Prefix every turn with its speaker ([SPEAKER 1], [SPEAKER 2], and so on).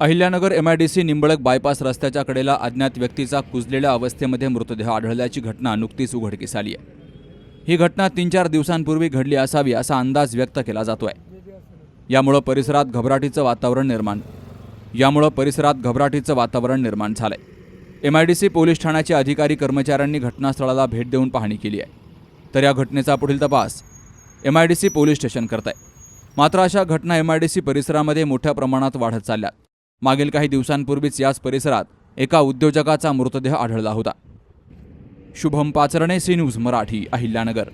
[SPEAKER 1] Ahilyanagar MIDC Nimblak bypass रस्त्याच्या कडेला अज्ञात व्यक्तीचा कुजलेल्या अवस्थेमध्ये मृतदेह आढळल्याची घटना नुकतीच उघडकीस आली आहे. ही घटना तीन चार दिवसांपूर्वी घडली असावी असा अंदाज व्यक्त केला जातोय. यामुळं परिसरात घबराटीचं वातावरण निर्माण यामुळं परिसरात घबराटीचं वातावरण निर्माण झालंय. एमआयडीसी पोलीस ठाण्याचे अधिकारी कर्मचाऱ्यांनी घटनास्थळाला भेट देऊन पाहणी केली आहे. तर या घटनेचा पुढील तपास एमआयडीसी पोलीस स्टेशन करत आहे मात्र अशा घटना एमआयडीसी परिसरामध्ये मोठ्या प्रमाणात वाढत चालल्यात. मागील काही दिवसांपूर्वीच याच परिसरात एका उद्योजकाचा मृतदेह आढळला होता. Shubham Pacharne C news Marathi Ahilyanagar.